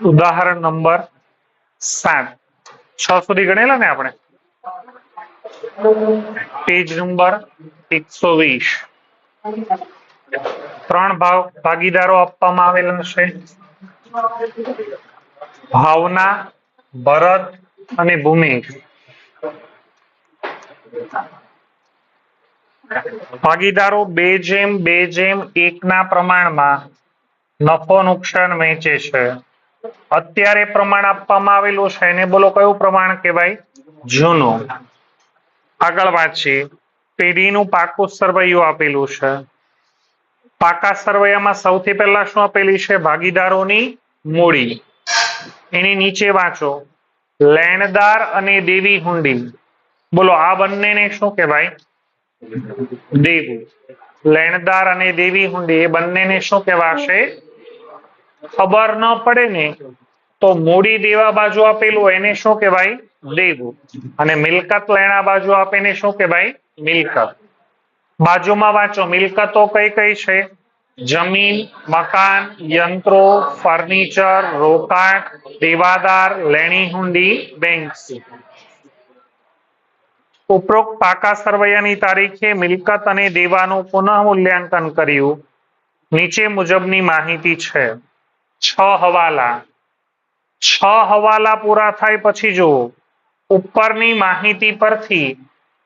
ઉદાહરણ નંબર સાત. છ સુધી ગણેલા ને આપણે? પેજ નંબર એકસો વીસ. ત્રણ ભાવ ભાગીદારો આપવામાં આવેલા છે. ભાવના, ભરત અને ભૂમિ. ભાગીદારો બે જેમ બે જેમ એકના પ્રમાણમાં નફો નુકસાન વહેંચે છે. અત્યારે પ્રમાણ આપવામાં આવેલું છે એને બોલો કયું પ્રમાણ કહેવાય? જૂનું. આગળ વાંચીએ. પેઢીનું પાકું સરવૈયું આપેલું છે. પાકા સરવૈયામાં સૌથી પહેલા શું આપેલી છે? ભાગીદારોની મૂડી. એની નીચે વાંચો. લેણદાર અને દેવી હુંડી. બોલો આ બંનેને શું કહેવાય? દેવું. લેણદાર અને દેવી હુંડી એ બંનેને શું કહેવાશે? ખબર ન પડે ને તો મૂડી દેવા બાજુ આપેલું એને શું કહેવાય? દેવું. અને મિલકત લેણા બાજુ આપેને શું કહેવાય? મિલકત. બાજુમાં વાંચો, મિલકતો કઈ કઈ છે? જમીન, મકાન, યંત્રો, ફર્નિચર, રોકાણ, દેવાદાર, લેણી હુંડી, બેંક. ઉપરોક્ત પાકા સરવૈયાની તારીખે મિલકત અને દેવાનું પુનઃ મૂલ્યાંકન કર્યું. નીચે મુજબની માહિતી છે. છ હવાલા. છ હવાલા પૂરા થાય પછી જુઓ. ઉપરની માહિતી પરથી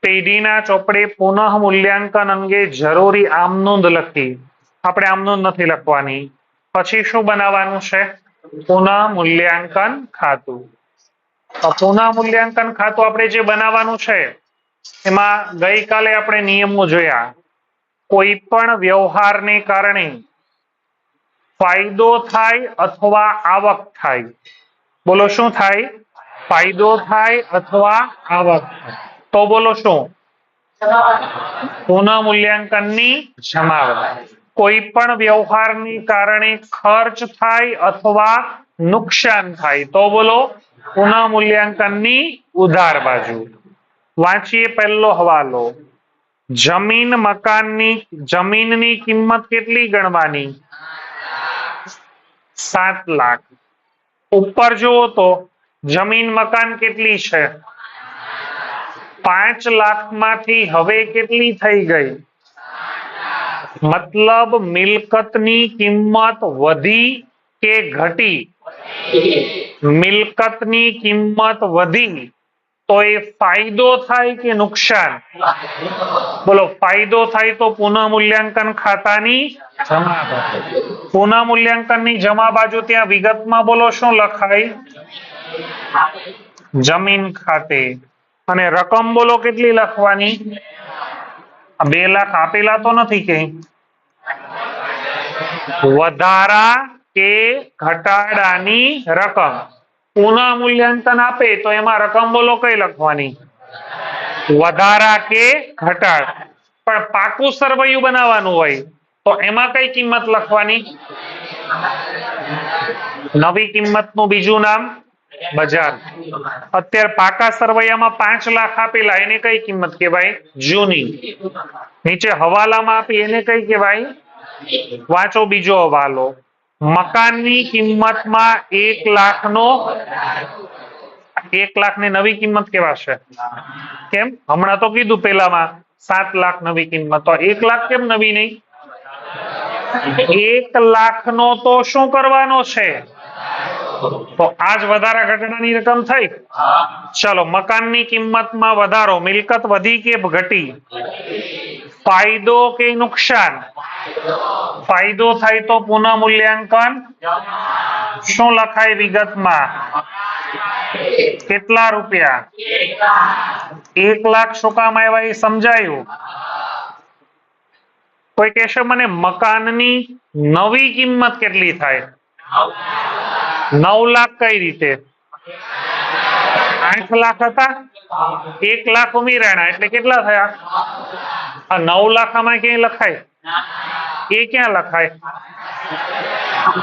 પેઢીના ચોપડે પુનઃ મૂલ્યાંકન અંગે જરૂરી આમનોંધ લખી. આપણે આમનોંધ નથી લખવાની. પછી શું બનાવવાનું છે? પુનઃ મૂલ્યાંકન ખાતું. પુનઃ મૂલ્યાંકન ખાતું આપણે જે બનાવવાનું છે, એમાં ગઈકાલે આપણે નિયમો જોયા. કોઈ પણ વ્યવહારને કારણે ફાયદો થાય અથવા આવક થાય? બોલો શું થાય? ફાયદો થાય અથવા આવક થાય? તો બોલો શું? પુનઃ મૂલ્યાંકનની જમાવટ. કોઈ પણ વ્યવહારની કારણે ખર્ચ થાય અથવા નુકસાન થાય. તો બોલો, પુનઃ મૂલ્યાંકનની ઉધાર બાજુ. વાંચીએ પહેલો હવાલો. જમીન મકાનની, જમીનની કિંમત કેટલી ગણવાની? સાત લાખ. ઉપર જુઓ તો જમીન મકાન કેટલી છે? પાંચ લાખમાંથી હવે કેટલી થઈ ગઈ? મતલબ મિલકતની કિંમત વધી કે ઘટી? મિલકતની કિંમત વધી તો એ ફાયદો થાય કે નુકસાન? બોલો, ફાયદો થાય તો પુનઃ મૂલ્યાંકન ખાતાની પુનઃ મૂલ્યાંકનની જમા બાજુ ત્યાં વિગતમાં બોલો, શું લખાય? જમીન ખાતે. અને રકમ બોલો, કેટલી લખવાની? બે લાખ આપેલા તો નથી કે? વધારા કે ઘટાડાની રકમ. પુનઃ મૂલ્યાંકન આપે તો એમાં રકમ બોલો કઈ લખવાની? વધારા કે ઘટાડ. પણ પાકું સરવૈયું બનાવવાનું હોય તો એમાં કઈ કિંમત લખવાની? નવી કિંમતનું બીજું નામ બજાર. અત્યારે પાકા સરવૈયામાં પાંચ લાખ આપેલા, એને કઈ કિંમત કહેવાય? જૂની. નીચે હવાલામાં આપી, એને કઈ કહેવાય? વાંચો બીજો હવાલો. મકાનની કિંમતમાં એક લાખનો એક લાખની નવી કિંમત કેવાશે? કેમ? હમણાં તો કીધું પેલામાં સાત લાખ નવી કિંમત. એક લાખ કેમ નવી નહીં? એક લાખ નો તો શું કરવાનો છે? તો આજ વધારા ઘટનાની રકમ થઈ. ચલો, મકાનની કિંમતમાં વધારો, મિલકત વધી કે ઘટી? ફાયદો કે નુકસાન? ફાયદો થાય તો પુનઃ મૂલ્યાંકન? શું લખાય વિગતમાં? કેટલા રૂપિયા? એક લાખ શું કામ આવ્યા એ સમજાયું? કોઈ કહેશે મને મકાનની નવી કિંમત કેટલી થાય? નવ લાખ કઈ રીતે? આઠ લાખ હતા? એક લાખ ઉમેરાણા. એટલે કેટલા થયા? આ નવ લાખ આમાં ક્યાંય લખાય? એ ક્યાં લખાય?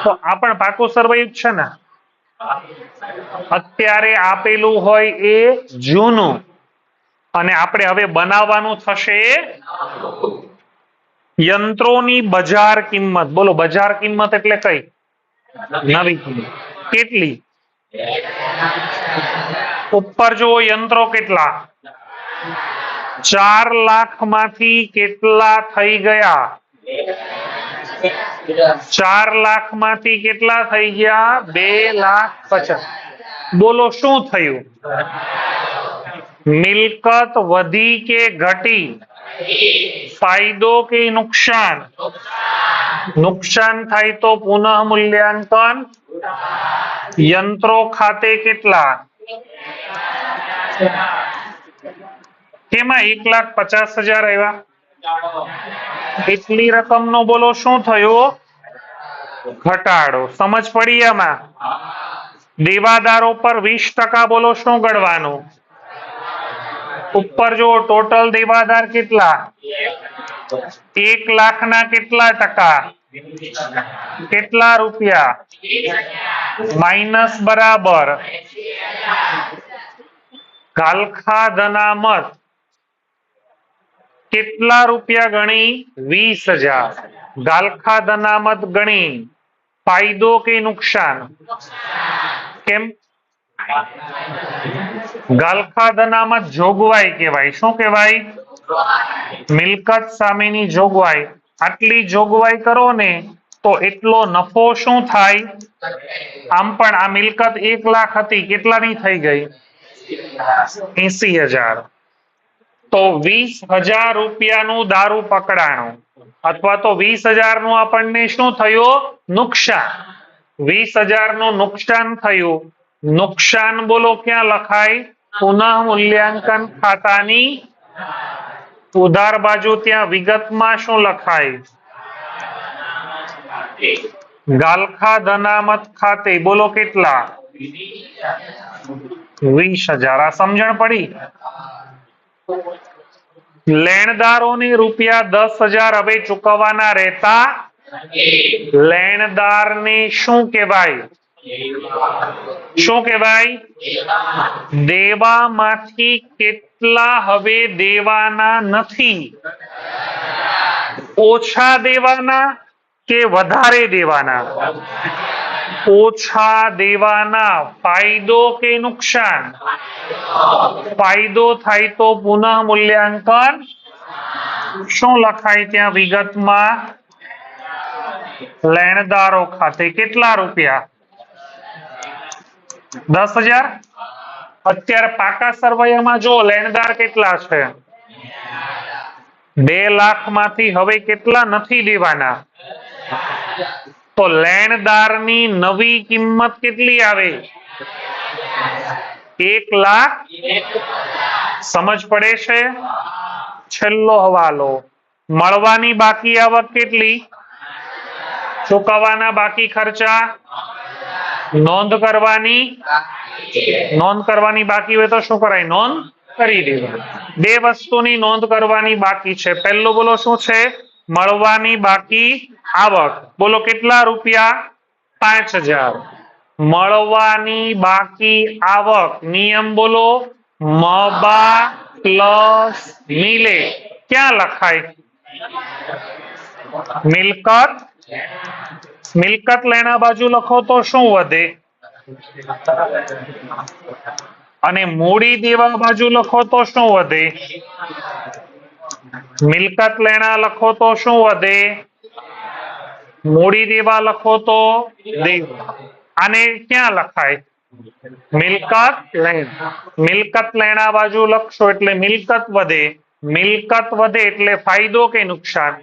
તો આ પણ પાકું સરવૈયું છે ને. અત્યારે આપેલું હોય એ જૂનું. અને આપણે હવે બનાવવાનું થશે યંત્રોની બજાર કિંમત. બોલો બજાર કિંમત એટલે કઈ? નવી કિંમત. કેટલી? ઉપર જુઓ યંત્રો કેટલા? ચાર લાખમાંથી કેટલા થઈ ગયા ચાર લાખમાંથી કેટલા થઈ ગયા બે લાખ પચાસ બોલો શું થયું મિલકત વધી કે ઘટી ફાયદો કે નુકસાન નુકસાન થાય તો પુનઃ મૂલ્યાંકન યંત્રો ખાતે કેટલા કેમાં એક લાખ પચાસ હજાર આવ્યા? એટલી રકમનો બોલો, શું થયો? ઘટાડો. સમજ પડી આમાં? દેવાદારો પર વીસ ટકા બોલો, શું ગણવાનું? ઉપર જો ટોટલ દેવાદાર કેટલા? એક લાખ ના કેટલા ટકા? કેટલા રૂપિયા? માઇનસ બરાબર. ગાલખા ધનામત કેટલા રૂપિયા ગણી? વીસ હજાર. ગાલખા દનામત ગણી. ફાયદો કે નુકસાન? કેમ? ગાલખા દનામત જોગવાઈ કહેવાય. શું કહેવાય? મિલકત સામેની જોગવાઈ. આટલી જોગવાઈ કરો ને, તો એટલો નફો શું થાય? આમ પણ આ મિલકત એક લાખ હતી. કેટલાની થઈ ગઈ? એસી હજાર. તો વીસ હજાર રૂપિયાનું દારૂ પકડાણું. અથવા તો વીસ હજારનું આપણને શું થયું? નુકસાન. વીસ હજારનું નુકસાન થયું. નુકસાન બોલો ક્યાં લખાય? પુનઃ મૂલ્યાંકન ખાતાની ઉધાર બાજુ ત્યાં વિગતમાં શું લખાય? ગાલખા ધનામત ખાતે બોલો કેટલા? વીસ હજાર. આ સમજણ પડી? લેણદારોને રૂપિયા દસ હજાર હવે ચૂકવવાના રહેતા? લેણદારને શું કહેવાય? શું કહેવાય? દેવામાંથી કેટલા હવે દેવાના નથી? ઓછા દેવાના કે વધારે દેવાના? ઓછા દેવાના ફાયદો કે નુકસાન? ફાયદો થાય તો પુનઃ મૂલ્યાંકન. શું લખાય ત્યાં વિગતમાં? લેણદારો ખાતે કેટલા રૂપિયા? દસ હજાર? અત્યારે પાકા સરવૈયામાં જો લેણદાર કેટલા છે? બે લાખમાંથી હવે કેટલા નથી દેવાના? તો લેણદારની નવી કિંમત કેટલી આવે? એક લાખ? સમજ પડે છેલ્લો હવાલો. મળવાની બાકી આવક કેટલી? ચૂકવવાના બાકી ખર્ચા? નોંધ કરવાની? નોંધ કરવાની બાકી હોય તો શું કરાય? નોંધ કરી દેવા બે વસ્તુની નોંધ કરવાની બાકી છે. પહેલું બોલો શું છે? મળવાની બાકી આવક. બોલો કેટલા રૂપિયા? પાંચ હજાર. મળવાની બાકી આવક. નિયમ બોલો. મબા પ્લસ મિલે. ક્યાં લખાય? મિલકત? મિલકત લેણા બાજુ લખો તો શું વધે? અને મૂડી દેવા બાજુ લખો તો શું વધે? મિલકત લેણા લખો તો શું વધે? મૂડી દેવા લખો તો આને ક્યાં લખાય? મિલકત મિલકત લેણા બાજુ લખશો એટલે મિલકત વધે. મિલકત વધે એટલે ફાયદો કે નુકસાન?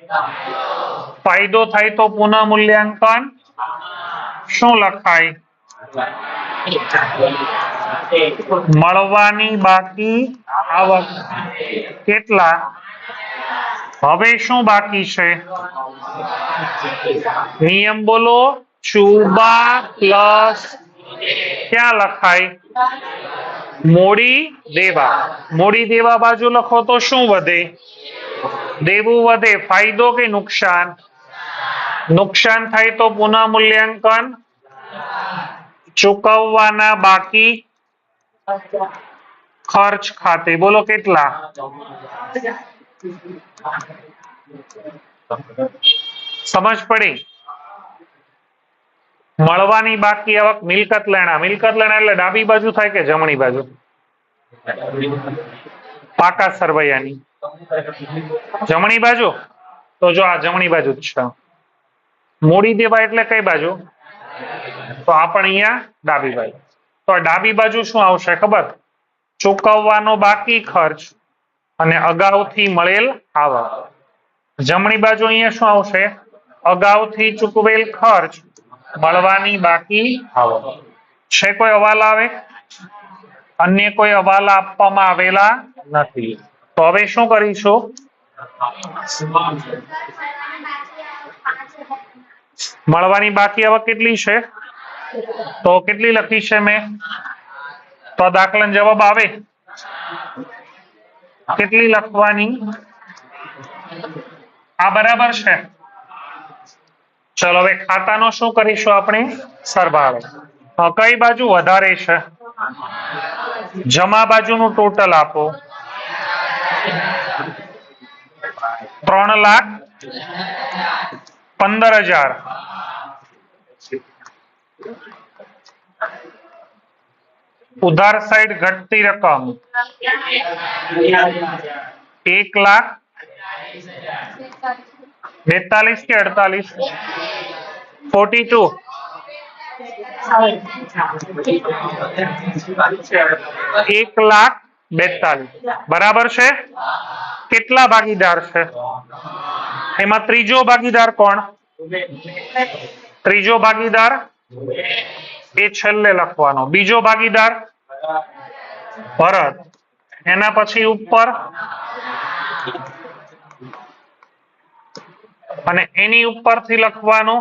ફાયદો થાય તો પુનઃ મૂલ્યાંકન? શું લખાય? મળવાની બાકી આવક. કેટલા? હવે શું બાકી છે? નિયમ બોલો, ચુબા પ્લસ ક્યાં લખાય? મોડી દેવા. મોડી દેવા બાજુ લખો તો શું વધે? દેવું વધે. ફાયદો કે નુકસાન? નુકસાન થાય તો પુનઃ મૂલ્યાંકન? ચૂકવવાના બાકી? ખર્ચ ખાતે. બોલો કેટલા? સમજ પડી? મળવાની બાકી આવક મિલકત લેણા. મિલકત લેણા એટલે ડાબી બાજુ થાય કે જમણી બાજુ? પાકા સરવૈયાની. જમણી બાજુ? તો જો આ જમણી બાજુ જ છે. મોડી દેવા એટલે કઈ બાજુ? તો આ પણ અહીંયા ડાબી બાજુ. તો ડાબી બાજુ શું આવશે ખબર? ચૂકવવાનો બાકી ખર્ચ અને અગાઉથી મળેલ આવક જમણી બાજુ અહીંયા શું આવશે? અગાઉથી ચૂકવેલ ખર્ચ મળવાની બાકી આવક. છે કોઈ અવાલ આવે? અન્ય કોઈ અવાલ આપવામાં આવેલા નથી. તો હવે શું કરીશું? મળવાની બાકી આવક કેટલી છે? તો કેટલી લખી છે મેં? તો આ દાખલાનો જવાબ આવે. કેટલી લખવાની? આ બરાબર છે. ચલો, હવે ખાતાનો શું કરીશું આપણે? સરવાળો. કઈ બાજુ વધારે છે? જમા બાજુનું ટોટલ આપો. ત્રણ લાખ પંદર હજાર. ઉધાર સાઈડ ઘટતી રકમ એક લાખ બેતાલીસ કે અડતાલીસ ફોર્ટી ટુ એક લાખ બેતાલીસ બરાબર છે કેટલા ભાગીદાર છે એમાં ત્રીજો ભાગીદાર કોણ ત્રીજો ભાગીદાર એ છેલ્લે લખવાનો. બીજો ભાગીદાર? ભરત. એના પછી ઉપર? અને એની ઉપરથી લખવાનો?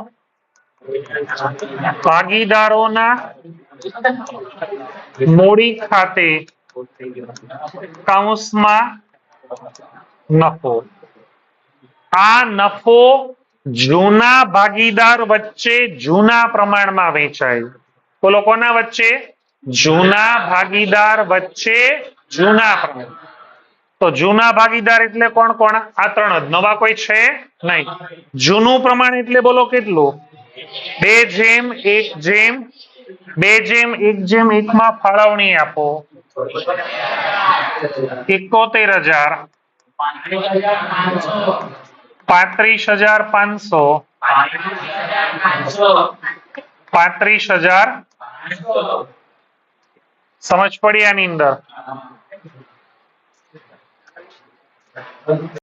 ભાગીદારોના મૂડી ખાતે કૌંસમાં નફો. આ નફો જૂના ભાગીદાર વચ્ચે જૂના પ્રમાણમાં વેચાય. બોલો કોના વચ્ચે જૂના ભાગીદાર વચ્ચે જૂના પ્રમાણ. તો જૂના ભાગીદાર એટલે કોણ કોણ? આ ત્રણ જ. નવા કોઈ છે નહીં. જૂનું પ્રમાણ એટલે બોલો કેટલું? બે જેમ, એક જેમ, બે જેમ, એક જેમ એક માં ફાળવણી આપો. એકોતેર હજાર. પાંત્રીસ હજાર પાંચસો. પાંત્રીસ હજાર સમજ પડી આની અંદર?